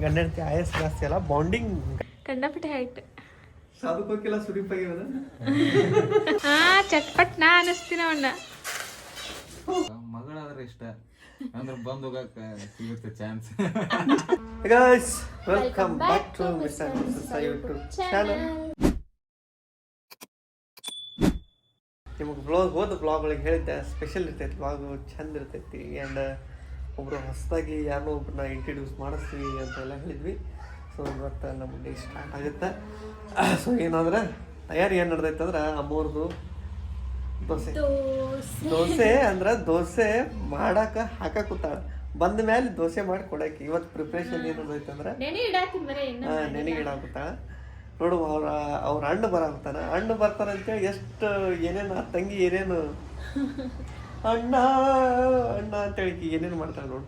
ಗಂಡ ಹೆಂಡತಿ ಆಯಸ್ ಜಾಸ್ತಿ ಅಲ್ಲ ಬಾಂಡಿಂಗ್ ಕಂಡಪಟ್ಟೆ ಹೈಟ್ ಕಿಲ್ಲ ಸುರಿಪಾಗಿರೋದು ಹಾ ಚಟ್ಪಟ್ ನಾ ಅನಿಸ್ತೀನಿ ಅವನ್ನ ಮಗಳಾದ್ರೆ ಇಷ್ಟ. ಅಂದ್ರೆ ಬಂದು ಹೋಗಕ್ಕೆ ಸಿಗುತ್ತೆ chance guys welcome back to mister YouTube channel ನಿಮಗೆ ಬ್ಲಾಗ್ ಹೋದ ಬ್ಲಾಗ್ ಒಳಗೆ ಹೇಳಿದ್ದೆ ಸ್ಪೆಷಲ್ ಇರ್ತೈತಿ ಬ್ಲಾಗ್ ಚಂದ ಇರ್ತೈತಿ ಆ್ಯಂಡ್ ಒಬ್ಬರು ಹೊಸದಾಗಿ ಯಾರನ್ನೋ ಒಬ್ಬರನ್ನ ಇಂಟ್ರಡ್ಯೂಸ್ ಮಾಡಿಸ್ತೀವಿ ಅಂತೆಲ್ಲ ಹೇಳಿದ್ವಿ. ಸೊ ಇವತ್ತು ನಮ್ಮ ಡೇ ಸ್ಟಾರ್ಟ್ ಆಗುತ್ತೆ. ಸೊ ಏನಂದ್ರೆ ತಯಾರಿ ಏನು ನಡೆದೈತೆ ಅಂದ್ರೆ ಅಮ್ಮವ್ರದ್ದು ದೋಸೆ. ದೋಸೆ. ಅಂದ್ರೆ ದೋಸೆ ಮಾಡಕ್ಕೆ ಹಾಕ ಕೂತಾಳ. ಬಂದ ಮೇಲೆ ದೋಸೆ ಮಾಡಿ ಕೊಡಕ್ಕೆ. ಇವತ್ತು ಪ್ರಿಪ್ರೇಷನ್ ಏನು ನಡೆದೈತೆ ಅಂದ್ರೆ ನೆನೆಗೆ ಇಡಾಕತ್ತಾಳ. ನೋಡು ಅವ್ರ ಅವ್ರ ಹಣ್ಣು ಬರಾಕತ್ತಾನ. ಅಣ್ಣ ಅಂತ ಅಂತೇಳಿ ಎಷ್ಟು ಏನೇನು ಆ ತಂಗಿ ಏನೇನು ಅಣ್ಣ ಅಣ್ಣ ಅಂತೇಳಿ ಹೇಳಿ ಏನೇನು ಮಾಡ್ತಾಳೆ ನೋಡು.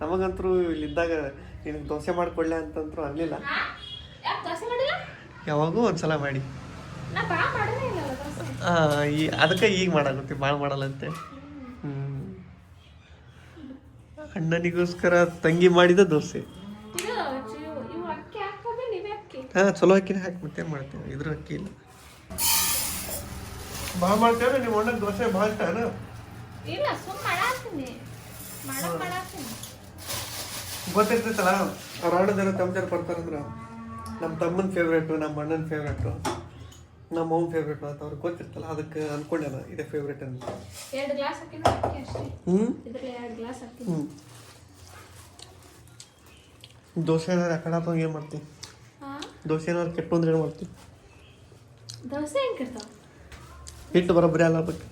ನಮಗಂತರೂ ಇಲ್ಲಿದ್ದಾಗ ನಿನಗೆ ದೋಸೆ ಮಾಡಿಕೊಡ್ಲೆ ಅಂತಂತರೂ ಅನ್ನಲಿಲ್ಲ ಯಾವಾಗೂ ಒಂದ್ಸಲ ಮಾಡಿ. ಹಾಂ ಈ, ಅದಕ್ಕೆ ಈಗ ಮಾಡಾಗುತ್ತೆ ಭಾಳ ಮಾಡಲ್ಲಂತೆ. ಹ್ಮ್. ಅಣ್ಣನಿಗೋಸ್ಕರ ತಂಗಿ ಮಾಡಿದ ದೋಸೆ. ಹಾ, ಚಲೋ ಅಕ್ಕಿನೇ ಹಾಕಿ ಮತ್ತೆ ಮಾಡ್ತೇವೆ? ಇದ್ರ ಅಕ್ಕಿ ಇಲ್ಲ. ಭಾಳ ಮಾಡ್ತೇವೆ ನೀವು ಅಣ್ಣನ ದೋಸೆ ಭಾಳ ಇಷ್ಟನ ಇಲ್ಲ ಸುಮ್ ಮಾಡಾತೀನಿ ಮಾಡಕ್ ಮಾಡಾತೀನಿ ಗೊತ್ತಿರ್ತೈತಲ್ಲ ಅವ್ರ ತಮ್ಮದಾರ ಬರ್ತಾರಂದ್ರ ನಮ್ಮ ತಮ್ಮನ ಫೇವ್ರೇಟು ನಮ್ಮ ಅಣ್ಣನ ಫೇವ್ರೇಟು ನಮ್ಮ ಅವ್ನ ಫೇವ್ರೇಟು ಅಂತ ಅವ್ರಿಗೆ ಗೊತ್ತಿರ್ತಲ್ಲ ಅದಕ್ಕೆ ಅನ್ಕೊಂಡೆ ನಾನು ಇದೇ ಫೇವ್ರೇಟ್ ಅಂತ. ಎರಡು ಗ್ಲಾಸ್ ಹಾಕಿನ ಅಕ್ಕಿ ಅಷ್ಟೇ. ಹ್ಞೂ ಇದ್ರಲ್ಲಿ ಎರಡು ಗ್ಲಾಸ್ ಹಾಕಿ ಹ್ಞೂ ದೋಸೆ ಏನಾರು ಕಡಾಪ ಏನು ಮಾಡ್ತೀವಿ ಹಾ? ದೋಸೆ ಏನಾರು ಕೆಟ್ಟು ಅಂದ್ರೆ ಏನು ಮಾಡ್ತೀವಿ ದೋಸೆ ಹೆಂಗ್ ಕೆಡ್ತಾವ? ಹಿಟ್ಟು ಬರೋಬ್ಬರಿ ಅಲ್ಲ ಬಟ್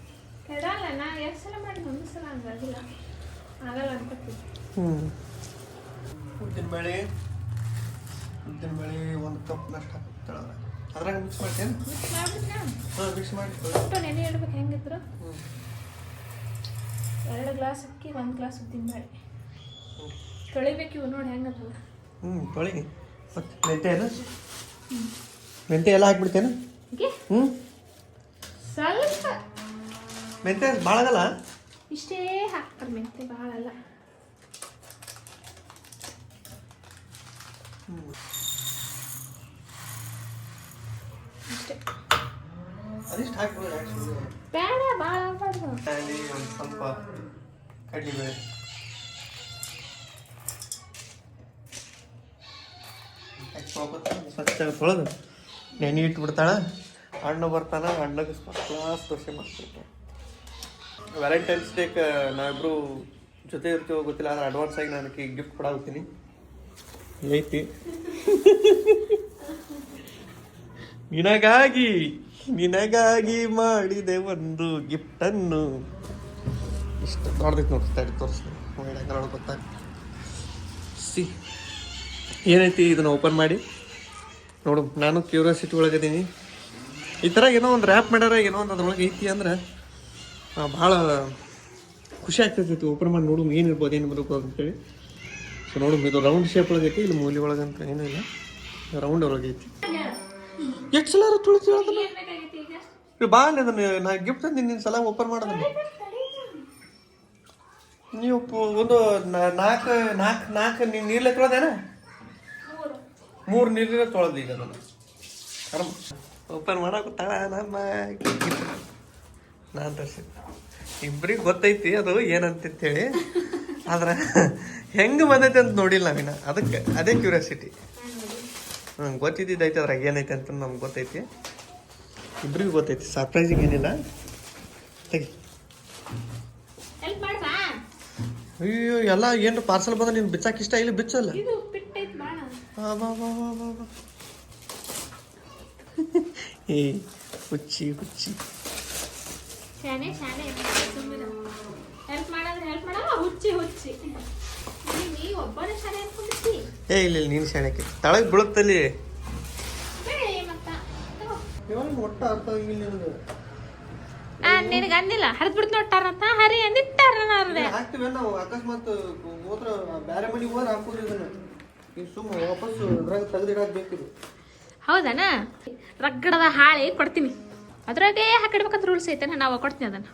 ಕೆಡಲ್ಲ ನಾ ಎಷ್ಟು ಸಲ ಮಾಡಿದ ಒಂದು ಸಲ ಹಂಗಾಗಿಲ್ಲ ಆಗಲ್ಲ ಅನ್ಕೋತೀನಿ ಹ್ಞೂ ಉದ್ದಿನ ಬೇಳೆ ಉದ್ದಿನ ಬೇಳೆ ಒಂದು ಕಪ್ ನಷ್ಟ ಹಾಕ್ತಾಳೆ ಅದ್ರಾಗ ಮಿಕ್ಸ್ ಮಾಡ್ತೇನೆ? ಹಾಂ ಮಿಕ್ಸ್ ಮಾಡಿ ನೆನೆ ಇಡ್ಬೇಕು ಹೆಂಗಿದ್ರು? ಹ್ಞೂ ಎರಡು ಗ್ಲಾಸ್ ಅಕ್ಕಿ ಒಂದು ಗ್ಲಾಸ್ ಉದ್ದಿನ ಬೇಳೆ. ತೊಳಿಬೇಕು ಇವು ನೋಡಿ ಹೆಂಗದಲ್ಲ ಹ್ಞೂ ತೊಳಿ. ಮತ್ತು ಮೆಂತೆ ಏನು? ಮೆಂತೆ ಎಲ್ಲ ಹಾಕ್ಬಿಡ್ತೇನೆ? ಹ್ಞೂ ಸ್ವಲ್ಪ. ಮೆಂತೆ ಭಾಳ ಆಗಲ್ಲ ಇಷ್ಟೇ ಹಾಕ್ತಾರೆ ಮೆಂತ್ಯ ಭಾಳಲ್ಲ ಆ್ಯಕ್ಚುಲಿ ಬೇಡ ಭಾಳ ಒಂದು ಸ್ವಲ್ಪ ಕಡಲೆಬೇಳೆ ಸ್ವಚ್ಛ ತೊಳೆದು ನೆನೆ ಇಟ್ಬಿಡ್ತಾಳ. ಹಣ್ಣು ಬರ್ತಾನ ಹಣ್ಣಗೆ ಕ್ಲಾಸ್ ದೋಸೆ ಮಾಡ್ತಿರ್ತಾಳೆ. ವ್ಯಾಲೆಂಟೈನ್ಸ್ ಡೇಗೆ ನಾವಿಬ್ರು ಜೊತೆ ಇರ್ತೀವೋ ಗೊತ್ತಿಲ್ಲ, ಆದ್ರೆ ಅಡ್ವಾನ್ಸ್ ಆಗಿ ನಾನು ಗಿಫ್ಟ್ ಕೊಡಾಗ್ತೀನಿ ಐತಿ ನಿನಗಾಗಿ ನಿನಗಾಗಿ ಮಾಡಿದೆ ಒಂದು ಗಿಫ್ಟನ್ನು ಇಷ್ಟು ದೊಡ್ಡದೈತೆ ನೋಡ್ತಾ ತಡಿ, ತೋರಿಸ್ತೀನಿ. ನೋಡಿ, ಗೊತ್ತಾಗ ಸಿ. ಏನೈತಿ ಇದನ್ನ ಓಪನ್ ಮಾಡಿ? ನೋಡು, ನಾನು ಕ್ಯೂರಿಯಾಸಿಟಿ ಒಳಗಿದ್ದೀನಿ ಈ ಥರ ಏನೋ ಒಂದು ರ್ಯಾಪ್ ಮಾಡ್ಯಾರ ಏನೋ ಒಂದು ಅದ್ರೊಳಗೆ ಐತಿ ಅಂದ್ರೆ ಭಾಳ ಖುಷಿ ಆಗ್ತೈತಿ ಓಪನ್ ಮಾಡಿ ನೋಡು ಏನಿರ್ಬೋದು ಏನು ಬರ್ಬೋದು ಅಂತೇಳಿ ಸೊ ನೋಡು ಇದು ರೌಂಡ್ ಶೇಪ್ ಒಳಗೈತಿ ಇಲ್ಲಿ ಮೂಲಿ ಒಳಗೆ ಅಂತ ಏನೂ ಇಲ್ಲ. ರೌಂಡ್ ಒಳಗೈತಿ ಎಷ್ಟು ಸಲ ತುಳಿತು ಏನ್ ಏ, ಬಾ ಅದನ್ನ ನಾ ಗಿಫ್ಟ್ ತಂದಿನಿ ನಿನ್ನ ಸಲ ಓಪನ್ ಮಾಡೋದನ್ನ ನೀವು ಒಂದು ನಾಲ್ಕು ನಾಲ್ಕು ನಾಲ್ಕು ನೀನು ನೀರ್ಲೆ ತೊಳೆದೇನ? ಮೂರು ನೀರಿನ ತೊಳೆದು ಈಗ ಅದನ್ನು. ಓಪನ್ ಮಾಡೋಕೆ ನಮ್ಮ ನಾನು ತರ್ಸಿ ಇಬ್ರಿಗೆ ಗೊತ್ತೈತಿ ಅದು ಏನಂತೇಳಿ ಆದ್ರೆ ಹೆಂಗೆ ಬಂದೈತೆ ಅಂತ ನೋಡಿಲ್ಲ ನಾವಿನ ಅದಕ್ಕೆ ಅದೇ ಕ್ಯೂರಿಯಾಸಿಟಿ ಹ್ಞೂ ಗೊತ್ತಿದ್ದೈತೆ ಅದ್ರಾಗ ಏನೈತೆ ಅಂತ ನಮ್ಗೆ ಗೊತ್ತೈತಿ. ಇಬ್ರಿಗೂ ಗೊತ್ತೈತಿ ಸರ್ಪ್ರೈಸಿಂಗ್ ಏನಿಲ್ಲ. ತೆಗಿ. ಅಯ್ಯೋ ಎಲ್ಲ ಏನು ಪಾರ್ಸಲ್ ಬಂದ್ರೆ ನೀನು ಬಿಚ್ಚಾಕ ಇಷ್ಟ? ಇಲ್ಲ ಬಿಚ್ಚಲ್ಲ. ಏ ಹುಚ್ಚಿ ಹುಚ್ಚಿ. ಶಾನೆ ಶಾನೆ ಸುಮ್ಮನೆ ಹೆಲ್ಪ್ ಮಾಡಂದ್ರೆ ಹೆಲ್ಪ್ ಮಾಡಲ್ಲ ಹುಚ್ಚಿ ಹುಚ್ಚಿ. ನೀ- ನೀ ಒಬ್ಬನೇ ಶಾನೆ ಅನ್ಕೊಂಡಿರ್ತಿ ಏ ಇಲ್ಲ ಇಲ್ಲ ನೀನು ಶಾಣಕ್ಕೆ ತಳಗೆ ಬೀಳುತ್ತಲ್ಲಿ. ಆಗಿಲ್ಲ ನಿನಗೆ? ಅಂದಿಲ್ಲ? ಹರಿದ್ ಬಿಡ್ತು ನೋಡ್ತಾರಂತ ಹರಿ ಅಂದಿಟ್ಟಾರ ನಾರ್ದೆ ಹಾಕ್ತಿವಿ ನಾವು ಅಕಸ್ಮಾತ್ ಹೋದ್ರ ಬೇರೆ ಮನೆಗೆ ಹೋದ್ರೆ ಹಾಕೋದು ಇದನ್ನ. ಈಗ ಸುಮ್ಮನೆ ವಾಪಸ್ ಇದ್ರಾಗ ತೆಗೆದಿಡೋದು ಬೇಕಿದು. ಹೌದನ? ರಗ್ಗಡದ ಹಾಳೆ ಕೊಡ್ತೀನಿ. ಅದ್ರಾಗೆ ಹಾಕಿಡ್ಬೇಕಂತ ರೂಲ್ಸ್ ಐತೆ ನಾವು ಕೊಡ್ತೀನಿ ಅದನ್ನ.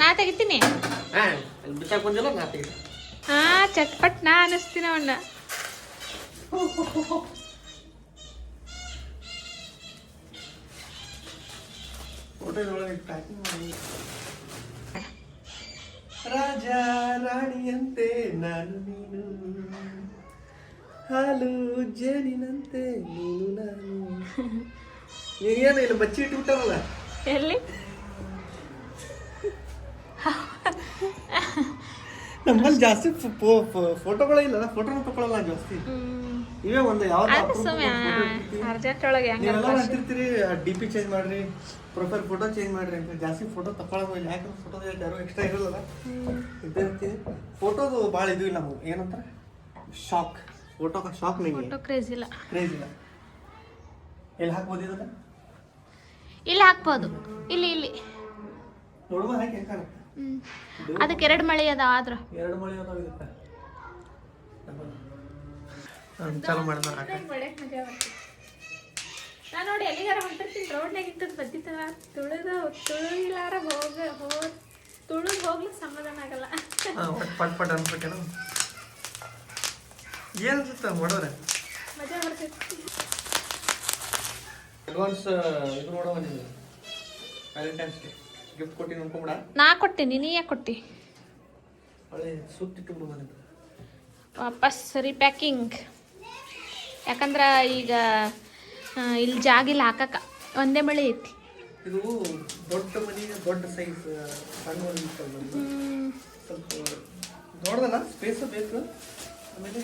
ನಾ ತೆಗಿತೀನಿ? ಹಾಂ ಚಟ್ಪಟ್ ನಾ ಅನಿಸ್ತೀನಿ ಅವನ್ನ ರಾಜ ರಾಣಿಯಂತೆ ನಾನು ನೀನು. ಹಾಲು ಜೇನಿನಂತೆ ನೀನು ನಾನು. ನೀನೇನು ಇಲ್ಲಿ ಬಚ್ಚಿ ಇಟ್ಬಿಟ್ಟವಲ್ಲ ಎಲ್ಲಿ? ನಮ್ಮಲ್ಲಿ ಜಾಸ್ತಿ ಫೋಟೋಗಳೇ ಇಲ್ಲ ಫೋಟೋನ ತಗೊಳಲ್ಲ ಜಾಸ್ತಿ. ಇವೇ ಒಂದು ಯಾವ ಅದು ಸುಮ್ಮನೆ ಅರ್ಜೆಂಟ್ ಒಳಗೆ ಹೆಂಗ ನೀವೆಲ್ಲ ಡಿ ಪಿ ಚೇಂಜ್ ಮಾಡ್ರಿ ಪ್ರೊಫೈಲ್ ಫೋಟೋ ಚೇಂಜ್ ಮಾಡ್ರಿ ಅಂತ. ಜಾಸ್ತಿ ಫೋಟೋ ತಗೊಳ್ಳೋದು ಇಲ್ಲ ಯಾಕಂದ್ರೆ ಫೋಟೋ ಯಾರು ಎಕ್ಸ್ಟ್ರಾ ಇರಲ್ಲ. ಇದ್ದಿರ್ತೀನಿ ಫೋಟೋದು ಭಾಳ ಇದು ಇಲ್ಲ ನಮಗೆ. ಏನಂತ ಶಾಕ್ ಫೋಟೋ ಶಾಕ್ ನಿಮಗೆ ಫೋಟೋ ಕ್ರೇಜ್ ಇಲ್ಲ. ಕ್ರೇಜ್ ಇಲ್ಲ. ಎಲ್ಲಿ ಹಾಕ್ಬೋದು ಇದನ್ನ? ಇಲ್ಲಿ ಹಾಕ್ಬೋದು. ಇಲ್ಲಿ ಇಲ್ಲಿ. ನೋಡುವ ಹಾಕಿ ಹೆಂಗೆ ಕಾಣುತ್ತೆ ಅದಕ್ಕೆ ಎರಡು ಮಳೆ ಅದ ಆದ್ರ. ಎರಡು ಮಳೆ ಅದಾವ ಇದಕ್ಕೆ. ಚಾಲು ಮಾಡಿದ ಹಾಕ ನಾ ನೋಡಿ ಎಲ್ಲಿಗಾರ ಹೊಂಟಿರ್ತೀನಿ. ರೋಡ್ನಾಗ ಇಂಥದ್ದು ಬದ್ದಿತ್ತವ ತುಳಿದ ತುಳಿಲಾರ ಹೋಗ ಹೋ ತುಳಿದು ಹೋಗ್ಲಿಕ್ಕೆ ಸಮಾಧಾನ ಆಗಲ್ಲ. ಪಟ್ ಪಟ್ ಅನ್ಬೇಕೇನು ಏನು ಅನ್ಸುತ್ತೆ ಮಾಡೋರೆ? ಅಡ್ವಾನ್ಸ್ ಇದು ನೋಡೋ ನೀನು ವ್ಯಾಲೆಂಟೈನ್ಸ್ ಡೇ. ಗಿಫ್ಟ್ ಕೊಟ್ಟು ಅನ್ಕೊಂಬಿಡ. ನಾ ಕೊಟ್ಟಿನಿ ನೀ ಯಾಕೆ ಕೊಟ್ಟಿ? ಒಳ್ಳೆ ಸುತ್ತಿಟ್ಟು ಮನೆ ವಾಪಸ್ ರೀಪ್ಯಾಕಿಂಗ್ ಯಾಕಂದ್ರೆ ಈಗ ಇಲ್ಲಿ ಜಾಗ ಇಲ್ಲ ಹಾಕಕ್ಕ. ಒಂದೇ ಮಳೆ ಐತಿ. ಇದು ದೊಡ್ಡ ಮನೆ ದೊಡ್ಡ ಸೈಜ್ ಸಣ್ಣ ಮನೆ ಸ್ವಲ್ಪ ದೊಡ್ಡದಲ್ಲ ಸ್ಪೇಸ್ ಬೇಕು. ಆಮೇಲೆ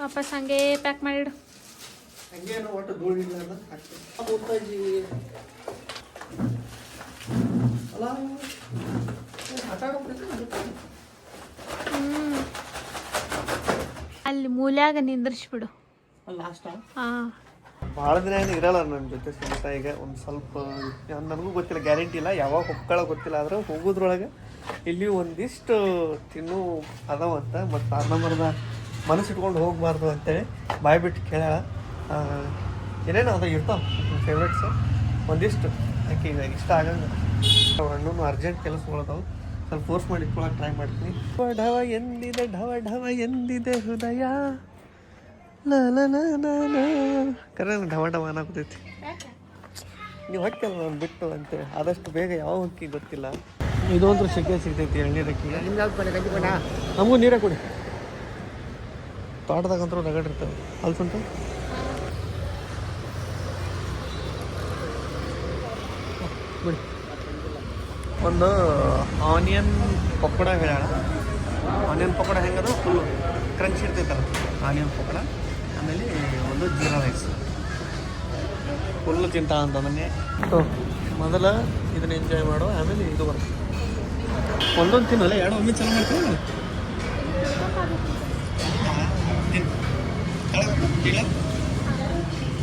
ವಾಪಸ್ ಹಂಗೆ ಪ್ಯಾಕ್ ಮಾಡಿಡು. ಹಂಗೇನು ಒಟ್ಟು ಧೂಳಿಲ್ಲ ಅಂತ ಹಾಕ್ತೀನಿ. ಮುತ್ತಾಜಿ ಅಲ್ಲ ಮೂಲ್ಯಾಗ ನಿಂದ್ರಿಸ್ಬಿಡು. ಲಾಸ್ಟಾ ಹಾ. ಭಾಳ ದಿನ ಏನು ಇರಲ್ಲ ನನ್ನ ಜೊತೆ ಸ್ವಂತ ಈಗ. ಒಂದು ಸ್ವಲ್ಪ ನನಗೂ ಗೊತ್ತಿಲ್ಲ ಗ್ಯಾರಂಟಿ ಇಲ್ಲ. ಯಾವಾಗ ಹೊಕ್ಕಳ ಗೊತ್ತಿಲ್ಲ. ಆದ್ರೆ ಹೋಗೋದ್ರೊಳಗೆ ಇಲ್ಲಿ ಒಂದಿಷ್ಟು ತಿನ್ನು ಅದಾವಂತ. ಮತ್ತು ಮನಸ್ಸು ಇಟ್ಕೊಂಡು ಹೋಗಬಾರ್ದು ಅಂತೇಳಿ ಬಾಯ್ ಬಿಟ್ಟು ಕೇಳ್ಯಾಳ ಏನೇನೋ ಅದ ಇರ್ತಾವ ಫೇವ್ರೇಟ್ಸ್ ಒಂದಿಷ್ಟು. ಯಾಕೆ ಈಗ ಇಷ್ಟ ಆಗಂಗೆ ಹಣ್ಣು ಅರ್ಜೆಂಟ್ ಕೆಲಸಗಳದಾವು. ಸ್ವಲ್ಪ ಫೋರ್ಸ್ ಮಾಡಿ ಇಟ್ಕೊಳಕ್ಕೆ ಟ್ರೈ ಮಾಡ್ತೀನಿ. ಢವ ಎಂದಿದೆ ಢವ ಢವ ಎಂದಿದೆ ಹೃದಯ. ಲ ಲ ಲ ಲ ಲ. ಕರೆ ಢವ ಢವ ಅನ್ನಾಗ್ತೈತಿ ನೀವು ಹೊಕ್ಕಲ್ಲ ನಾನು ಬಿಟ್ಟು ಅಂತೇಳಿ. ಆದಷ್ಟು ಬೇಗ ಯಾವ ಹೊಕ್ಕಿ ಗೊತ್ತಿಲ್ಲ. ಇದೊಂದು ಸಿಕ್ಕೇ ಸಿಗ್ತೈತಿ ಎಳ್ನೀರಕ್ಕಿ. ನಮಗೂ ನೀರೇ ಕೊಡಿ. ತೋಟದಾಗಂತೂ ರಗಡಿರ್ತವೆ ಅಲ್ಸುಂಟು ಬಿಡಿ. ಒಂದು ಆನಿಯನ್ ಪಕೋಡ ಹೇಳೋಣ. ಆನಿಯನ್ ಪಕೋಡ ಹೆಂಗದ? ಫುಲ್ ಕ್ರಂಚ್ ಇರ್ತೈತಲ್ಲ. ಆನಿಯನ್ ಪಕೋಡ ಆಮೇಲೆ ಒಂದು ಜೀರಾ ರೈಸ್. ಫುಲ್ ತಿಂತ ಅಂತ ಮನೆ ಮೊದಲ ಇದನ್ನ ಎಂಜಾಯ್ ಮಾಡು ಆಮೇಲೆ ಇದು ಬರ ಒಂದೊಂದು ತಿನ್ನಲ್ಲ ಎರಡು ಒಮ್ಮೆ ಚಲೋ ಮಾಡ್ತೀವಿ.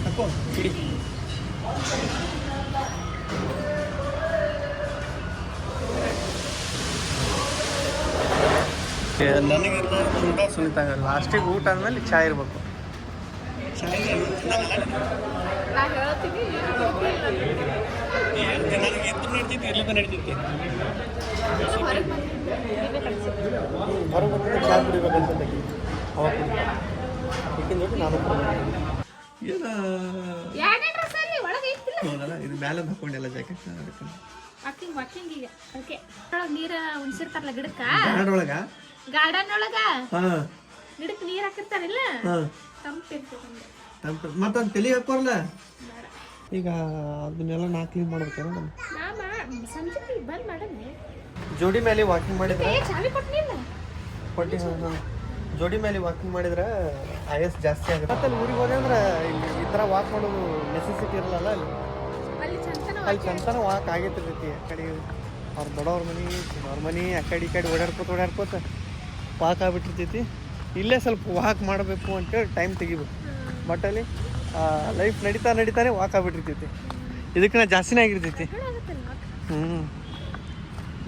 ಹಾಕೋ ಹಿಡಿ ನನಗೆ ಊಟ ಸುನಿತಾ ಲಾಸ್ಟಿಗೆ ಊಟ ಆದ್ಮೇಲೆ ಚಾ ಇರ್ಬೇಕು. ಚಾಯ್ ನನಗೆ ಎದ್ದು ಹೊರಗೆ ಚಾ ಕುಡಿಬೇಕಂತ ಅವಾಗ ನಾನು ಏನ ಎರಡನೇ ಡ್ರೆಸ್ ಅಲ್ಲಿ ಒಳಗೆ ಐತಿಲ್ಲ ಹೌದಲ್ಲ ಇದು ಮ್ಯಾಲೆ ಹಾಕೊಂಡಿಲ್ಲ ಜಾಕೆಟ್ ವಾಕಿಂಗ್ ವಾಕಿಂಗ್ ಈಗ. ಓಕೆ ಒಳಗೆ ನೀರ ಉಣಿಸಿರ್ತಾರಲ್ಲ ಗಿಡಕ್ಕ? ಗಾರ್ಡನ್ ಒಳಗ? ಹಾಂ. ಗಿಡಕ್ಕೆ ನೀರ್ ಹಾಕಿರ್ತಾರಿಲ್ಲ? ಹಾಂ. ತಂಪಿರ್ತದೆ ತಂಪು. ಮತ್ತೊಂದು ತಲೆ ಈಗ ಅದನ್ನೆಲ್ಲ ನಾ ಕ್ಲೀನ್ ಮಾಡ್ಬೇಕೇನೋ ನಮ್ಮ ನಾ ಸಂಜೆ ಬಂದ್ ಮಾಡಮ್ಮೆ ಜೋಡಿ ಮೇಲೆ ವಾಕಿಂಗ್ ಮಾಡಿದ್ರೆ? ಏ ಚಾವಿ ಕೊಟ್ಟಿಲ್ಲ ಕೊಟ್ಟಿ ಹಾಂ. ಜೋಡಿ ಮೇಲೆ ವಾಕಿಂಗ್ ಮಾಡಿದ್ರೆ ಆಯಸ್ ಜಾಸ್ತಿ ಆಗುತ್ತೆ. ಮತ್ತೆ ಅಲ್ಲಿ ಊರಿಗೆ ಹೋದೆ ಅಂದ್ರೆ ಇಲ್ಲಿ ಈ ಥರ ವಾಕ್ ಮಾಡೋದು ನೆಸೆಸಿಟಿ ಇರಲ್ಲ ಅಲ್ಲಿ. ಅಲ್ಲಿ ಚಂತನ ಅಲ್ಲಿ ಚಂತನ ವಾಕ್ ಆಗಿರ್ತಿರ್ತೈತಿ ಆ ಕಡೆ ಅವ್ರ ದೊಡ್ಡವ್ರ ಮನೆ ಅವ್ರ ಮನೆ ಆ ಕಡೆ ಈ ಕಡೆ ಓಡಾಡ್ಕೋತ ಓಡಾಡ್ಕೋತ ವಾಕ್ ಆಗ್ಬಿಟ್ಟಿರ್ತೈತಿ. ಇಲ್ಲೇ ಸ್ವಲ್ಪ ವಾಕ್ ಮಾಡಬೇಕು ಅಂತೇಳಿ ಟೈಮ್ ತೆಗಿಬೇಕು. ಬಟ್ ಅಲ್ಲಿ ಲೈಫ್ ನಡೀತಾ ನಡೀತಾನೆ ವಾಕ್ ಆಗ್ಬಿಟ್ಟಿರ್ತೈತಿ. ಇದಕ್ಕಿಂತ ಜಾಸ್ತಿನೇ ಆಗಿರ್ತೈತಿ. ಹ್ಞೂ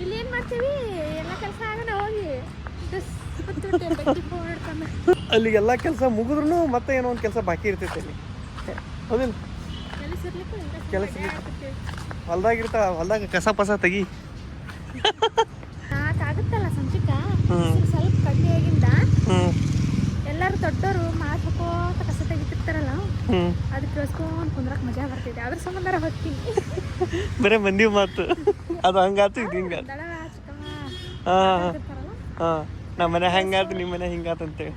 ಇಲ್ಲಿ ಏನು ಮಾಡ್ತೀವಿ? ಎಲ್ಲ ಕೆಲಸ ಆಗೋಣ ಹೋಗಿ. ಅಲ್ಲಿ ಎಲ್ಲ ಕೆಲಸ ಮುಗಿದ್ರು ಮತ್ತೆ ಏನೋ ಒಂದು ಕೆಲಸ ಬಾಕಿ ಇರ್ತೈತೆ ಅಲ್ಲಿ. ಹೌದಿಲ್ಲ? ಕೆಲಸ ಹೊಲ್ದಾಗ ಇರ್ತಾವ ಹೊಲ್ದಾಗ ಕಸ ಪಸ ತೆಗಿ. ಸಾಕಾಗುತ್ತಲ್ಲ ಸಂಜೆ ಸ್ವಲ್ಪ ಕಮ್ಮಿ ಆಗಿಂದ ಎಲ್ಲರೂ ದೊಡ್ಡವರು ಮಾತು ಹಾಕೋತ ಕಸ ತೆಗಿತಿರ್ತಾರಲ್ಲ? ಅದು ಕೇಳಿಸ್ಕೊಂಡ್ ಕುಂದ್ರಕ್ ಮಜಾ ಬರ್ತಿದೆ ಅದ್ರ ಸಂಬಂಧ ಹೋಗ್ತೀನಿ ಬರೇ ಮಂದಿ ಮಾತು. ಅದು ಹಂಗಾತು ಇದು ಹಿಂಗಾತು. ಹಾಂ. ಹಾಂ. ನಮ್ಮ ಮನೆ ಹಂಗಾತು ನಿಮ್ಮ ಮನೆ ಹಿಂಗಾತು ಅಂತೇಳಿ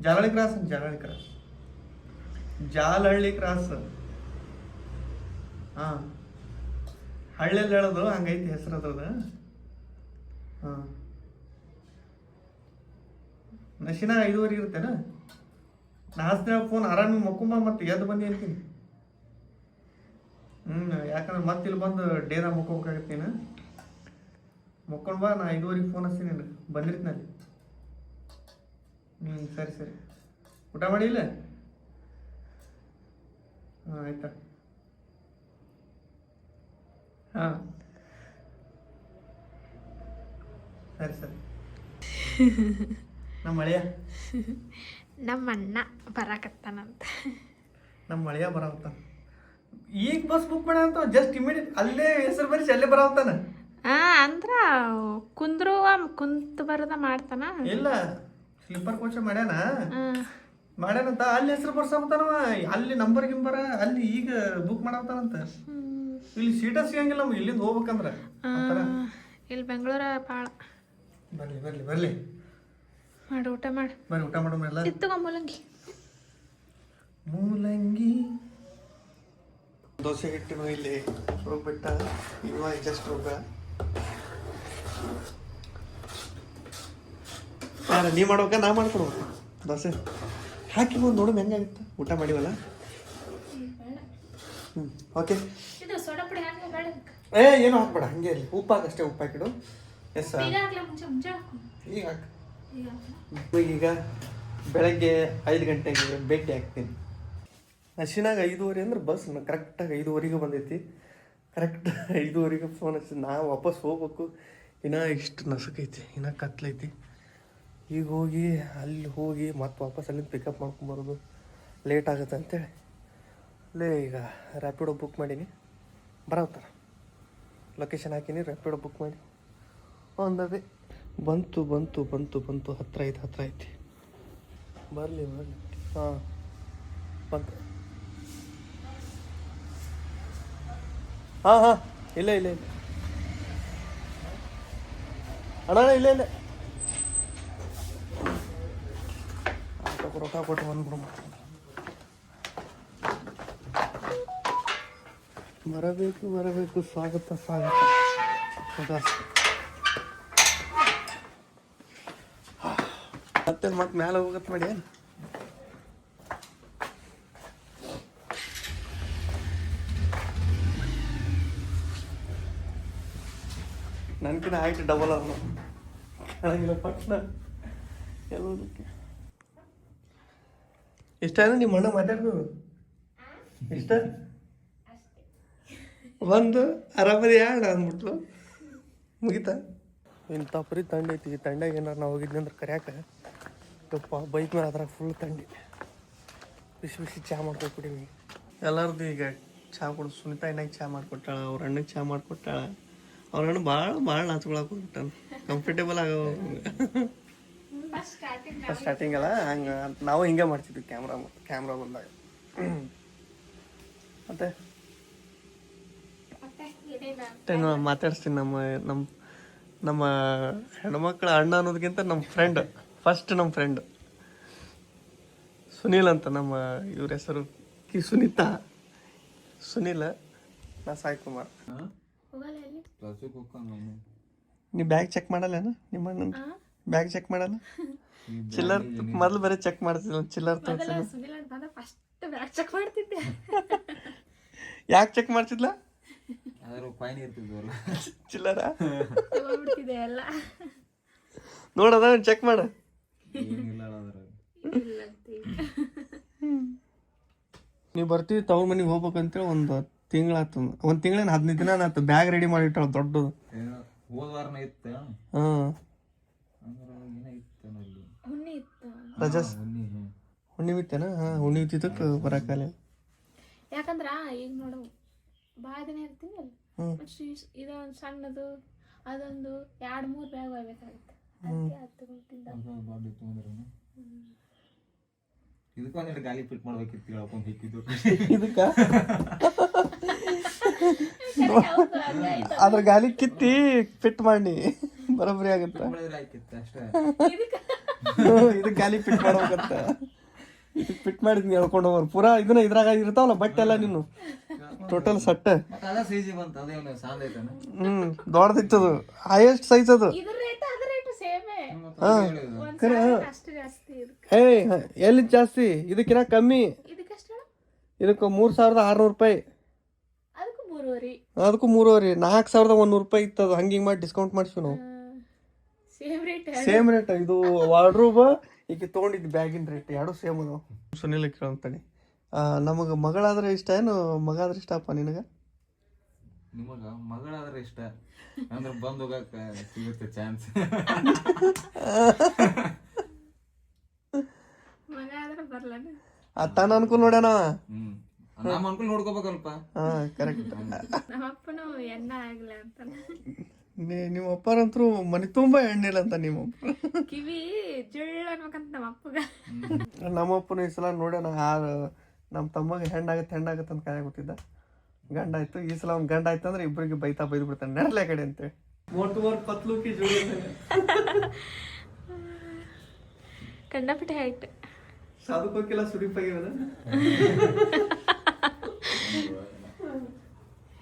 Jalahalli cross Jalahalli cross Jalahalli cross ಹಾಂ. ಹಳ್ಳಿಯಲ್ಲಿ ಹೇಳೋದು ಹಂಗೈತಿ ಹೆಸರು ಅದ್ರದ ಹಾ. ನಶಿನ ಐದುವರೆ ಇರ್ತೇನ ನಾ ಫೋನ್ ಆರಾಮ ಮಕ್ಕೊಂಬ ಮತ್ತೆ ಎದ್ದು ಬಂದಿ ಅಂತೀನಿ. ಹ್ಞೂ ಯಾಕಂದ್ರೆ ಮತ್ತೆ ಇಲ್ಲಿ ಬಂದು ಡೇರಾ ಮುಕ್ಕೋಬೇಕಾಗತ್ತೆ ನೀನು. ಮುಕ್ಕೊಂಡು ಬಾ ನಾ ಐದುವರೆಗೆ ಫೋನ್ ಹಚ್ತೀನಿ ಬಂದಿರ್ತೀನಿ ಹ್ಞೂ ಸರಿ ಸರಿ. ಊಟ ಮಾಡಿಲ್ಲ ಹಾಂ ಆಯ್ತಾ. ಹಾಂ. ಸರಿ ಸರಿ. ನಮ್ಮ ಮಳೆಯ ನಮ್ಮ ಅಣ್ಣ ಬರಾಕತ್ತಾನಂತ. ನಮ್ಮ ಮಳೆಯ ಬರಾವತ್ತ ಈಗ ಬಸ್ ಬುಕ್ ಮಾಡ ಅಂತ ಜಸ್ಟ್ ಇಮಿಡಿಯೇಟ್ ಅಲ್ಲೇ ಹೆಸರು ಬರಿಸಿ ಅಲ್ಲೇ ಬರತಾನ ಆ ಅಂದ್ರ ಕುಂದ್ರುವ ಕುಂತ ಬರದ ಮಾಡ್ತಾನ? ಇಲ್ಲ ಸ್ಲೀಪರ್ ಕೋಚ್ ಮಾಡ್ಯಾನ. ಮಾಡ್ಯಾನಂತ ಅಲ್ಲಿ ಹೆಸರು ಬರ್ಸಾವತ್ತಾನವ ಅಲ್ಲಿ ನಂಬರ್ ಗಿಂಬರ ಅಲ್ಲಿ ಈಗ ಬುಕ್ ಮಾಡತಾನಂತ ಇಲ್ಲಿ ಸೀಟ ಸಿಗಂಗಿಲ್ಲ ನಮ್ಗೆ ಇಲ್ಲಿಂದ ಹೋಗ್ಬೇಕಂದ್ರ. ಇಲ್ಲಿ ಬೆಂಗಳೂರ ಭಾಳ ಬರ್ಲಿ ಬರ್ಲಿ ಬರ್ಲಿ. ಮಾಡಿ ಊಟ ಮಾಡಿ. ಬರ್ರಿ ಊಟ ಮಾಡೋ ಇತ್ತುಗ ಮೂಲಂಗಿ ಮೂಲಂಗಿ. ದೋಸೆ ಹಿಟ್ಟು ಇಲ್ಲಿ ರುಬ್ಬಿಟ್ಟ ಇವಾಗ ಜಸ್ಟ್ ರುಬ್ಬ ಯಾರ ನೀ ಮಾಡ್ಬೇಕ ನಾ ಮಾಡ್ಕೊಡ್ಬೇಕು? ದೋಸೆ? ಹಾಕಿ ಒಂದು ನೋಡು ಹೆಂಗಾಗುತ್ತೆ ಊಟ ಮಾಡಿವಲ್ಲ? ಹ್ಞೂ ಓಕೆ ಏ ಏನು ಹಾಕ್ಬೇಡ ಹಂಗೆ ಇಲ್ಲಿ ಉಪ್ಪು ಹಾಕಷ್ಟೇ ಉಪ್ಪು ಹಾಕಿಡು ಎಸ್ ಈಗ ಈಗ? ಬೆಳಗ್ಗೆ ಐದು ಗಂಟೆಗೆ ಭೇಟಿ ಆಗ್ತೀನಿ. ನಶಿನಾಗ ಐದುವರೆ ಅಂದ್ರೆ ಬಸ್ ಕರೆಕ್ಟಾಗಿ ಐದುವರೆಗೆ ಬಂದೈತಿ. ಕರೆಕ್ಟ್ ಐದುವರೆಗೆ ಫೋನ್ ಹಚ್ಚಿ ನಾ ವಾಪಸ್ ಹೋಗ್ಬೇಕು. ಇನ್ನ ಇಷ್ಟು ನಸುಕೈತಿ, ಇನ್ನ ಕತ್ಲೈತಿ. ಈಗ ಹೋಗಿ, ಅಲ್ಲಿ ಹೋಗಿ ಮತ್ತೆ ವಾಪಸ್ ಅಲ್ಲಿಂದ ಪಿಕಪ್ ಮಾಡ್ಕೊಂಬರೋದು ಲೇಟ್ ಆಗುತ್ತೆ ಅಂತೇಳಿ. ಅಲ್ಲೇ ಈಗ ರ್ಯಾಪಿಡೋ ಬುಕ್ ಮಾಡೀನಿ. ಬರತ್ತಾರ ಲೊಕೇಶನ್ ಹಾಕೀನಿ ರ್ಯಾಪಿಡೋ ಬುಕ್ ಮಾಡಿ ಒಂದದೇ. ಬಂತು ಬಂತು ಬಂತು ಬಂತು ಹತ್ತಿರ ಐತೆ, ಹತ್ರ ಐತಿ. ಬರಲಿ ಬರಲಿ. ಹಾಂ, ಬಂತು. ಹಾಂ ಹಾಂ. ಇಲ್ಲ ಇಲ್ಲ ಇಲ್ಲ. ಅಣ್ಣ ಇಲ್ಲ ಇಲ್ಲ. ರೊಕ್ಕ ಕೊಟ್ಟು ಬಂದ್ಬಿಡು ಬರಬೇಕು ಬರಬೇಕು. ಸ್ವಾಗತ ಸ್ವಾಗತ. ಮತ್ತೆ ಮತ್ತೆ ಮ್ಯಾಲೆ ಹೋಗತ್ ಮಾಡಿ ಏನು? ನನ್ಕಿನ ಹೈಟ್ ಡಬಲ್ ಅವನು ಕೆಳಗಿರೋ ಪಟ್ನ. ಎಲ್ಲದಕ್ಕೆ. ಇಷ್ಟ ನಿಮ್ಮ ಅಣ್ಣ ಮಾತಾಡ್ಬೋದು ಇಷ್ಟ? ಒಂದು ಅರಾಮರಿ ಯಾಡ ಅಂದ್ಬಿಟ್ಲು. ಮುಗಿತಾ? ಇಂಥ ಪರಿ ತಂಡ ಐತಿ. ಈ ತಂಡಾಗ ಏನಾರು ನಾವು ಹೋಗಿದ್ವಿ ಅಂದ್ರೆ ಕರ್ಯಾಕ. ಯಪ್ಪ, ಬೈಕ್ ಮೇಲೆ ಅದ್ರಾಗ ಫುಲ್ ತಂಡಿ. ಬಿಸಿ ಬಿಸಿ ಚಹಾ ಮಾಡ್ಕೊಂಡು ಕುಡೀನಿ ಎಲ್ಲರದ್ದು ಈಗ ಚಹಾ ಕೊಡು ಸುನಿತಾ ಎಣ್ಣಾಗ ಚಹಾ ಮಾಡಿಕೊಟ್ಟಾಳ, ಅವ್ರ ಅಣ್ಣಗೆ ಚಹಾ ಮಾಡ್ಕೊಟ್ಟಾಳ. ಅವ್ರ ಅಣ್ಣ ಭಾಳ ಭಾಳ ನಾಚ್ಕೊಳಕ್ ಹೋಗ್ಬಿಟ್ಟಾನ. ಕಂಫರ್ಟೇಬಲ್ ಆಗೋ ಸ್ಟಾರ್ಟಿಂಗ್ ಸ್ಟಾರ್ಟಿಂಗ್ ಅಲ್ಲ ಹಂಗ ನಾವು ಹಿಂಗೆ ಮಾಡ್ತಿದ್ವಿ ಕ್ಯಾಮ್ರಾ ಕ್ಯಾಮ್ರಾ ಬಂದಾಗ. ಮತ್ತೆ? ಮಾತಾಡ್ಸ್ತೀನಿ ನಮ್ಮ ನಮ್ಮ ನಮ್ಮ ಹೆಣ್ಮಕ್ಳ ಅಣ್ಣ ಅನ್ನೋದಕ್ಕಿಂತ ನಮ್ಮ ಫ್ರೆಂಡ್ ಫಸ್ಟ್ ನಮ್ಮ ಫ್ರೆಂಡ್ ಸುನೀಲ್ ಅಂತ ನಮ್ಮ ಇವ್ರ ಹೆಸರು ಕಿ ಸುನೀತಾ. ಸುನೀಲ್ ನಾ ಸಾಯಿ ಕುಮಾರ್ ಹೋಗಲ್ಲ ಎಲ್ಲಿ? ರಸಕ್ಕೆ ಹೋಗ್ಕೊಂಡು ನೀ ಬ್ಯಾಗ್ ಚೆಕ್ ಮಾಡಲ್ಲೇನ ನಿಮ್ಮ ಅಣ್ಣನ ಬ್ಯಾಗ್ ಚೆಕ್ ಮಾಡಲ್ಲ? ಚಿಲ್ಲರ್ ಮೊದಲು ಬರೀ ಚೆಕ್ ಮಾಡ್ತಿಲ್ಲ ಚಿಲ್ಲರ್ ಫಸ್ಟ್ ಬ್ಯಾಗ್ ಚೆಕ್ ಮಾಡ್ತಿದ್ದೆ. ಯಾಕೆ ಚೆಕ್ ಮಾಡ್ತಿದ್ಲ? ಅದ್ರ ಫೈನ್ ಇರ್ತಿದ್ವಲ್ಲ. ಚಿಲ್ಲರ? ಎಲ್ಲ. ನೋಡದ ಚೆಕ್ ಮಾಡ. ನೀವು ಬರ್ತೀವಿ ತವ್ರ ಮನೆಗೆ ಹೋಗ್ಬೇಕಂತೇಳಿ ಒಂದು ತಿಂಗಳಾತು. ಒಂದು ತಿಂಗಳೇನು ಹದಿನೈದು ದಿನ ಆಯ್ತು ಬ್ಯಾಗ್ ರೆಡಿ ಮಾಡಿ ಮಾಡಿಟ್ಟಾಳ ದೊಡ್ಡದು. ಹೋದ ವಾರನ ಇತ್ತ? ಹಾಂ. ಹುಣ್ಣಿ ಇತ್ತು ರಜಸ್? ಹುಣ್ಣಿ ಹುಣ್ಣಿಮಿತ್ತೇನ ಹಾಂ ಹುಣ್ಣಿಮಿತ್ತಕ್ಕೆ ಬರೋಕಾಲೆ ಯಾಕಂದ್ರ ಈಗ ನೋಡು ಭಾಳ ದಿನ ಇರ್ತೀನಿ ಅಲ್ಲ? ಇದೊಂದು ಸಣ್ಣದು ಅದೊಂದು ಎರಡು ಮೂರು ಬ್ಯಾಗ್ ಆಗ್ಬೇಕಾಗುತ್ತೆ ಅದಕ್ಕೆ ಅದು ತಗೊಂಡಿದ್ದ ಇದಕ್ಕೊಂದೆರಡು ಗಾಲಿ ಫಿಟ್ ಮಾಡ್ಬೇಕಿತ್ತು ಹೇಳ್ಕೊಂಡ್ ಬೇಕಿದ್ದು ಇದಕ್ಕ? ಅದ್ರ ಗಾಲಿ ಕಿತ್ತಿ ಫಿಟ್ ಮಾಡಿ ಬರೋಬ್ಬರಿ ಆಗತ್ತ. ಇದು ಇದಕ್ಕೆ ಗಾಲಿ ಫಿಟ್ ಮಾಡ್ಬೇಕಂತ. ಇದಕ್ಕೆ ಫಿಟ್ ಮಾಡಿದ್ನಿ ಹೇಳ್ಕೊಂಡು ಹೋಗೋರು. ಪೂರಾ ಇದನ್ನ ಇದ್ರಾಗ ಇರ್ತಾವಲ್ಲ ಬಟ್ಟೆ ಎಲ್ಲ ನೀನು? ಟೋಟಲ್ ಸಟ್ಟ. ಹ್ಮ್ ದೊಡ್ಡದಿತ್ತು ಅದು. ಹೈಯೆಸ್ಟ್ ಸೈಜ್ ಅದು. ಎಲ್ಲಿ ಜಾಸ್ತಿ? ಇದಕ್ಕಿನ ಕಮ್ಮಿ. ಇದಕ್ಕೆ ಎಷ್ಟು ಇದಕ್ಕೆ ಮೂರ್ ಸಾವಿರದ ಆರ್ನೂರು ರೂಪಾಯಿ. ಅದಕ್ಕೂ ಮೂರುವರೆ. ನಾಲ್ಕು ಸಾವಿರದ ಒಂದೂರು ರೂಪಾಯಿ ಇತ್ತು ಅದು. ಹಂಗೆ ಮಾಡಿ ಡಿಸ್ಕೌಂಟ್ ಮಾಡಿಸ್ವಿ ನಾವು. ಸೇಮ್ ರೇಟ್ ಸೇಮ್ ರೇಟ್ ಇದು ವಾರ್ಡ್ರೂಬ್ ಈಗ ತೊಗೊಂಡಿದ್ದು ಬ್ಯಾಗಿನ ರೇಟ್ ಎರಡು ಸೇಮ್ ಅದಾವ. ಸುನಿಲ್ ಕೇಳಂತಾನೆ ನಮಗೆ ಮಗಳಾದ್ರೆ ಇಷ್ಟ ಏನು? ಮಗ ಆದ್ರೆ ಇಷ್ಟಪ್ಪ ನಿನಗೆ? ನಿಮಗ ಮಗಳಾದ್ರೆ ಇಷ್ಟ. ಅಂದ್ರೆ ಬಂದ್ ಹೋಗಕ್ಕ ಸಿಗುತ್ತೆ ಚಾನ್ಸ್ ಆ ತಾನ ಅನ್ಕೊಂಡ್ ನೋಡ್ಯಾನ. ಹ್ಮ್. ನಮ್ಮ ಅನ್ಕೊಂಡು ನೋಡ್ಕೋಬೇಕಲ್ಪ. ಹಾ ಕರೆಕ್ಟ್ ನಮ್ಮ ಅಪ್ಪನು ಎಣ್ಣ ಆಗ್ಲ ಅಂತ. ನಿಮ್ಮ ಅಪ್ಪರಂತರೂ ಮನೆ ತುಂಬ ಎಣ್ಣಿಲ್ಲ ಅಂತ ನಿಮ್ಮ ಕಿವಿ ಜುಳ್ಳ ಅನ್ಬೇಕಂತ ನಮ್ಮ ಅಪ್ಪಗ. ನಮ್ಮ ಅಪ್ಪನು ಈ ಸಲ ನೋಡ್ಯಾನ ಆ ನಮ್ಮ ತಮ್ಮಗೆ ಹೆಣ್ಣಾಗತ್ತೆ ಹೆಣ್ಣಾಗತ್ತೆ ಅಂತ ಕಾಯ ಗೊತ್ತಿದ್ದ ಗಂಡ ಆಯ್ತು ಈ ಸಲ ಒಂದು ಗಂಡ ಆಯ್ತು ಅಂದ್ರೆ ಇಬ್ಬರಿಗೆ ಬೈತಾ ಬೈದು ಬಿಡ್ತಾನೆ ನಡಲೆ ಕಡೆ ಅಂತೇಳಿ ಮೋಟು ಮೋರ್ ಪತ್ಲು ಕಿ ಜೋಡಿ ಕಂಡಪಟ್ಟೆ ಹೈಟ್ ಸಾಧುಕೋಕಿಲ್ಲ ಸುಡಿಪಾಗಿರೋದ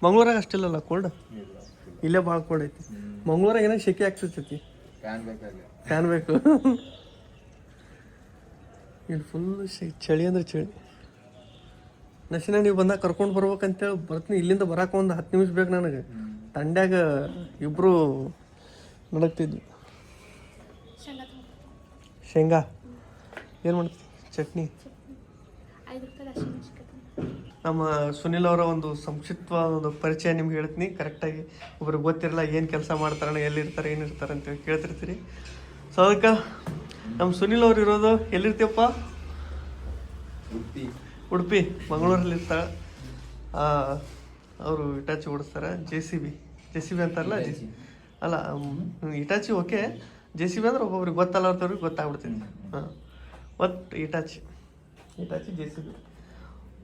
ಮಂಗಳೂರಾಗ ಅಷ್ಟಿಲ್ಲಲ್ಲ ಕೋಲ್ಡ್ ಇಲ್ಲೇ ಭಾಳ ಕೋಲ್ಡ್ ಐತಿ. ಮಂಗಳೂರಾಗ ಏನೋ ಶೆಕೆ ಆಗ್ತಿರ್ತೈತಿ. ಫ್ಯಾನ್ ಬೇಕು. ಇಲ್ಲಿ ಫುಲ್ ಚಳಿ ಅಂದ್ರೆ ಚಳಿ. ನಶಿನ ನೀವು ಬಂದಾಗ ಕರ್ಕೊಂಡು ಬರ್ಬೇಕಂತೇಳಿ ಬರ್ತೀನಿ. ಇಲ್ಲಿಂದ ಬರಕ್ಕೆ ಒಂದು ಹತ್ತು ನಿಮಿಷ ಬೇಕು ನನಗೆ. ತಂಡ್ಯಾಗ ಇಬ್ಬರು ನಡಕ್ತಿದ್ವಿ. ಶೇಂಗಾ ಏನು ಮಾಡ್ತೀವಿ ಚಟ್ನಿ? ನಮ್ಮ ಸುನಿಲ್ ಅವರ ಒಂದು ಸಂಕ್ಷಿಪ್ತವಾದ ಒಂದು ಪರಿಚಯ ನಿಮ್ಗೆ ಹೇಳ್ತೀನಿ. ಕರೆಕ್ಟಾಗಿ ಒಬ್ರಿಗೆ ಗೊತ್ತಿರಲ್ಲ ಏನು ಕೆಲಸ ಮಾಡ್ತಾರಣ ಎಲ್ಲಿರ್ತಾರೆ ಏನಿರ್ತಾರೆ ಅಂತೇಳಿ ಕೇಳ್ತಿರ್ತೀರಿ. ಸೊ ಅದಕ್ಕೆ ನಮ್ಮ ಸುನಿಲ್ ಅವ್ರು ಇರೋದು ಎಲ್ಲಿರ್ತೀವಪ್ಪ ಉಡುಪಿ. ಉಡುಪಿ ಮಂಗಳೂರಲ್ಲಿ ಇರ್ತಾಳೆ ಅವರು Hitachi ಓಡಿಸ್ತಾರೆ. J C B J C B ಅಂತಾರಲ್ಲ? ಜೆ ಅಲ್ಲ Hitachi okay J C B ಅಂದ್ರೆ ಒಬ್ಬೊಬ್ರಿಗೆ ಗೊತ್ತಲ್ಲವ್ರಿಗೆ ಗೊತ್ತಾಗ್ಬಿಡ್ತೀನಿ. ಹಾಂ. ಒಟ್ಟು Hitachi Hitachi J C B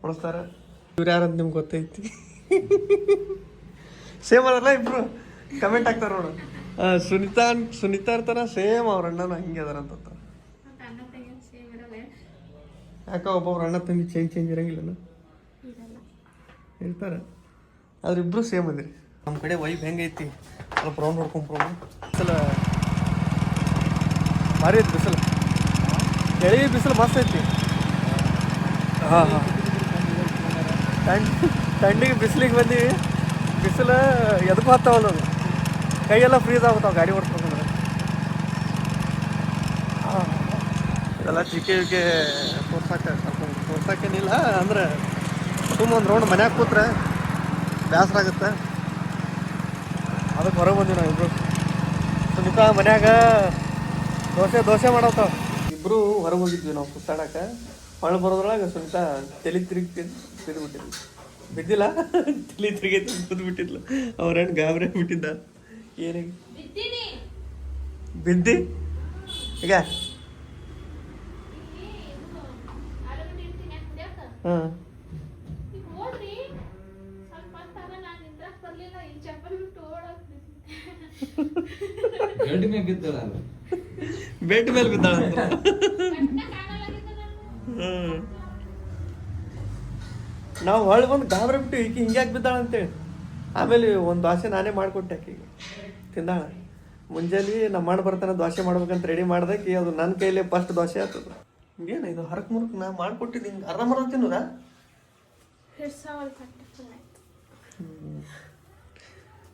ಓಡಿಸ್ತಾರೆ. ಇವ್ರು ಯಾರಂತ ನಿಮ್ಗೆ ಗೊತ್ತೈತಿ? ಸೇಮ್ ಅದಾರಲ್ಲ ಇಬ್ರು? ಕಮೆಂಟ್ ಹಾಕ್ತಾರ ನೋಡು. ಸುನಿತಾ ಸುನಿತಾ ಇರ್ತಾರ ಸೇಮ್ ಅವ್ರ ಅಣ್ಣನ ಹಂಗೆ ಅದಾರ ಅಂತ ಯಾಕ ಒಬ್ಬೊಬ್ರು ಅಣ್ಣ ತಂಗಿ ಚೇಂಜ್ ಚೇಂಜ್ ಇರಂಗಿಲ್ಲ ಇರ್ತಾರ. ಆದ್ರೆ ಇಬ್ರು ಸೇಮ್ ಅದಿರಿ. ನಮ್ಮ ಕಡೆ ವೈಬ್ ಹೆಂಗೈತಿ ಸ್ವಲ್ಪ ರೌಂಡ್ ಹೊಡ್ಕೊಂಡ್ರು ಬಿಸಿಲ ಭಾರಿ ಐತಿ ಬಿಸಿಲು. ಎಳಿ ಬಿಸಿಲು ಮಸ್ತ್ ಐತಿ. ಹಾಂ ಹಾಂ. ತಂಡ್ ತಂಡಿಗೆ ಬಿಸಿಲಿಗೆ ಬಂದು ಬಿಸಿಲು ಎದಕ್ಕೂ ಹತ್ತಾವಲ್ಲ ಅದು ಕೈಯೆಲ್ಲ ಫ್ರೀಸ್ ಆಗುತ್ತಾವೆ ಗಾಡಿ ಓಡಿಸ್ಬೇಕಂದ್ರೆ ಇದೆಲ್ಲ ಜಿಕೆ ವಿಕೆ ತೋರ್ಸಕ್ಕೆ ಸ್ವಲ್ಪ ತೋರ್ಸಕ್ಕೇನಿಲ್ಲ, ಅಂದ್ರೆ ಸುಮ್ಮ ಒಂದು ರೌಂಡ್ ಮನ್ಯಾಗ ಕೂತ್ರೆ ಬೇಸರ ಆಗುತ್ತೆ. ಅದಕ್ಕೆ ಹೊರಗೆ ಬಂದ್ವಿ ನಾವು ಇಬ್ಬರು ಸುನಿತಾ ಮನ್ಯಾಗ ದೋಸೆ ದೋಸೆ ಮಾಡತ್ತಾವ ಇಬ್ಬರು ಹೊರಗೆ ಹೋಗಿದ್ವಿ ನಾವು ಸುತ್ತಾಡಕ್ಕೆ ಹೊಳೆ ಬರೋದ್ರೊಳಗೆ ಸ್ವಲ್ಪ ತಲೆ ತಿರುಗಿ ತಿಂದ್ಬಿಟ್ಟಿದ್ಲು ಬಿದ್ದಿಲ್ಲ? ತಲೆ ತಿರುಗಿ ತಿಂದ್ಬಿಟ್ಟಿದ್ಲು ಅವ್ರೇನು ಅವ್ರ ಹೆಣ್ಣು ಗಾಬರಿ ಬಿಟ್ಟಿದ್ದ ಏನಾಗಿ ಬಿದ್ದಿ? ಈಗ? ಹಾಂ. ಬೆಡ್ ಮೇಲೆ ಬಿದ್ದಾಳ ಬೆಡ್ ಮೇಲೆ ಬಿದ್ದಾಳ ಹ್ಮ್. ನಾವು ಹೊಳ್ ಬಂದು ಗಾಬರಿ ಬಿಟ್ಟು ಈಕೆ ಹಿಂಗ್ಯಾಕೆ ಬಿದ್ದಾಳ ಅಂತೇಳಿ. ಆಮೇಲೆ ಒಂದು ದೋಸೆ ನಾನೇ ಮಾಡಿಕೊಟ್ಟೆ ಆಕೆಗೆ. ತಿಂದಾಳ. ಮುಂಜಾನೆ ನಮ್ಮ ಅಣ್ಣ ಬರ್ತಾನೆ ದೋಸೆ ಮಾಡ್ಬೇಕಂತ ರೆಡಿ ಮಾಡ್ದಕ್ಕೆ ಅದು ನನ್ನ ಕೈಲೇ ಫಸ್ಟ್ ದೋಸೆ ಆಗ್ತದ ಏನು ಇದು ಹರಕ್ ಮುರುಕ್ ನಾ ಮಾಡಿಕೊಟ್ಟಿದ್ದು ಹಿಂಗೆ ಅರ್ಧ ಮರ ತಿನ್ನೋದಾ?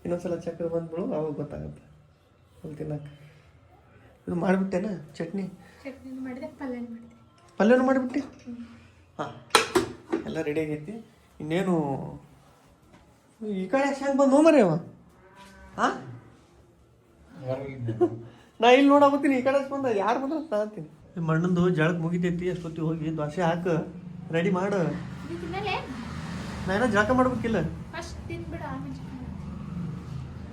ಇನ್ನೊಂದ್ಸಲ ಚಕ್ರ ಬಂದ್ಬಿಡು ಅವಾಗ ಗೊತ್ತಾಗುತ್ತೆ. ಅಲ್ಲಿ ತಿನ್ನಕ್ಕೆ ಇದು ಮಾಡಿಬಿಟ್ಟೆನಾ ಚಟ್ನಿ? ಚಟ್ನಿ ಮಾಡಿದೆ ಪಲ್ಯ ಮಾಡಿದೆ ಪಲ್ಯನೂ ಮಾಡಿಬಿಟ್ಟು? ಹಾಂ ಎಲ್ಲ ರೆಡಿ ಆಗೈತಿ. ಇನ್ನೇನು? ಈ ಕಡೆ ಹೆಂಗೆ ಬಂದು ಮರಿ ಅವ? ಹಾಂ? ನಾ ಇಲ್ಲಿ ನೋಡಾಕತ್ತೀನಿ ಈ ಕಡೆ ಬಂದ? ಯಾರು ಬಂದ್ರೆ ನಾ ಅಂತೀನಿ. ಮಣ್ಣಂದು ಜಳಕ್ಕೆ ಮುಗಿತೈತಿ ಅಷ್ಟೊತ್ತಿಗೆ ಹೋಗಿ ದೋಸೆ ಹಾಕು ರೆಡಿ ಮಾಡು. ನಾನು ತಿನ್ನಲೆ? ನಾ ಏನೋ ಜಳಕ ಮಾಡ್ಬೇಕಿಲ್ಲ. ಫಸ್ಟ್ ತಿನ್ಬಿಡು ಆಮೇಲೆ ಚಿಕನ್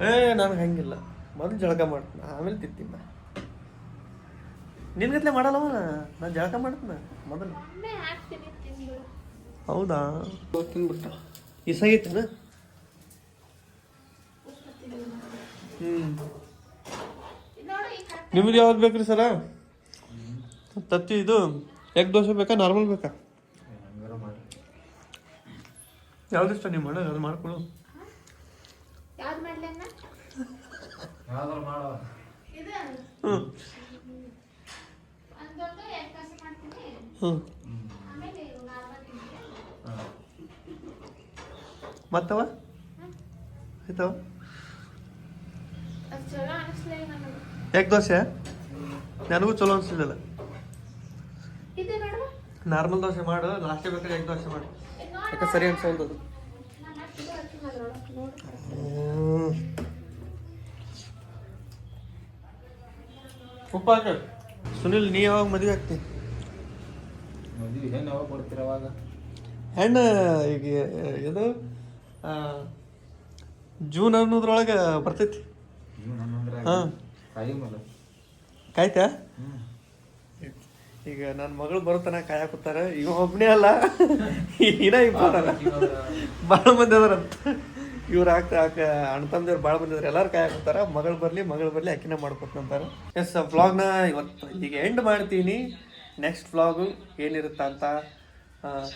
ಏ ನನಗೆ ಹಂಗಿಲ್ಲ. ಮೊದಲು ಜಳಕ ಮಾಡ್ತೀನಿ ಆಮೇಲೆ ತಿಂತೀನಿ ನಾ. ನಿನ್ಗತ್ಲೆ ಮಾಡಲ್ಲವ ನಾನು ಜಳಕ ಮಾಡ್ತೀನಿ ಮೊದಲು. ಹೌದಾ? ತಿನ್ಬಿಟ್ಟ. ಇಸಾಗೈತೇನ? ಹ್ಞೂ ನಿಮ್ದು ಯಾವ್ದು ಬೇಕ್ರಿ ಸರ? ತತ್ತಿ ಇದು ಎಗ್ ದೋಸೆ ಬೇಕಾ ನಾರ್ಮಲ್ ಬೇಕಾ? ಹಂಗಾರ ಮಾಡಿ ಯಾವ್ದು ಇಷ್ಟ ನಿಮ್ಮ ಅಣ್ಣ ಅದು ಮಾಡ್ಕೊಡು ಯಾವ್ದಾರು ಹ್ಞೂ ಒಂದೊಂದು ಎರಡು ಕಸ ಮಾಡ್ತೀನಿ ಹ್ಞೂ. ಮತ್ತವ ಆಯ್ತವ ಯಾಕೆ ದೋಸೆ? ನನಗೂ ಚಲೋ ಅನ್ಸಲಿಲ್ಲ ನಾರ್ಮಲ್ ದೋಸೆ ಮಾಡು ಲಾಸ್ಟ್ ಬೇಕಾದ್ರೆ ಎಗ್ ದೋಸೆ ಮಾಡು. ಯಾಕೆ ಸರಿ ಅನ್ಸಲ್ದು ಉಪ್ಪಾಕ. ಸುನಿಲ್, ನೀ ಯಾವಾಗ ಮದುವೆ ಆಗ್ತಿ? ಮದುವೆ ಏನು ಯಾವಾಗ ಕೊಡ್ತೀರ ಅವಾಗ? ಹೆಣ್ಣು ಈಗ ಇದು ಜೂನ್ ಅನ್ನೋದ್ರೊಳಗೆ ಬರ್ತೈತಿ. ಹಾ. ಕಾಯ್ತಾ? ಈಗ ನನ್ನ ಮಗಳು ಬರುತ್ತಾನ ಕಾಯಕುತ್ತಾರ ಈಗ ಒಬ್ಬನೇ ಅಲ್ಲ. ಇನ್ನ ಇಬ್ಬರ ಅದಾರ. ಭಾಳ ಮಂದಿ ಅದಾರಂತ ಇವ್ರು ಹಾಕ ಅಣ್ಣ ತಮ್ಮದಿವ್ರು ಭಾಳ ಮಂದಿ ಎಲ್ಲರೂ ಎಲ್ಲಾರು ಕಾಯಕತ್ತಾರ ಮಗಳು ಬರಲಿ ಮಗಳು ಬರಲಿ ಅಕ್ಕಿನ ಮಾಡ್ಕೊತಂತಾರೆ ಎಸ್ ವ್ಲಾಗ್ನ ಇವತ್ತು ಈಗ ಎಂಡ್ ಮಾಡ್ತೀನಿ. ನೆಕ್ಸ್ಟ್ ವ್ಲಾಗು ಏನಿರುತ್ತೆ ಅಂತ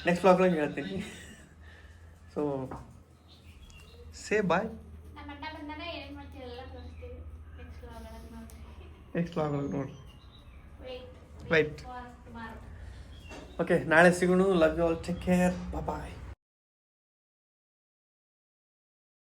ನೆಕ್ಸ್ಟ್ ವ್ಲಾಗ್ನಾಗ ಹೇಳ್ತೀನಿ. ಸೊ ಸೇ ಬಾಯ್ ನೆಕ್ಸ್ಟ್ ನೋಡಿ ವ್ಲಾಗ್ ಒಳಗೆ ನೋಡ್ರಿ. ವೆಯ್ಟ್ ರೈಟ್ ಓಕೆ ನಾಳೆ ಸಿಗೋಣ. Love you all take care bye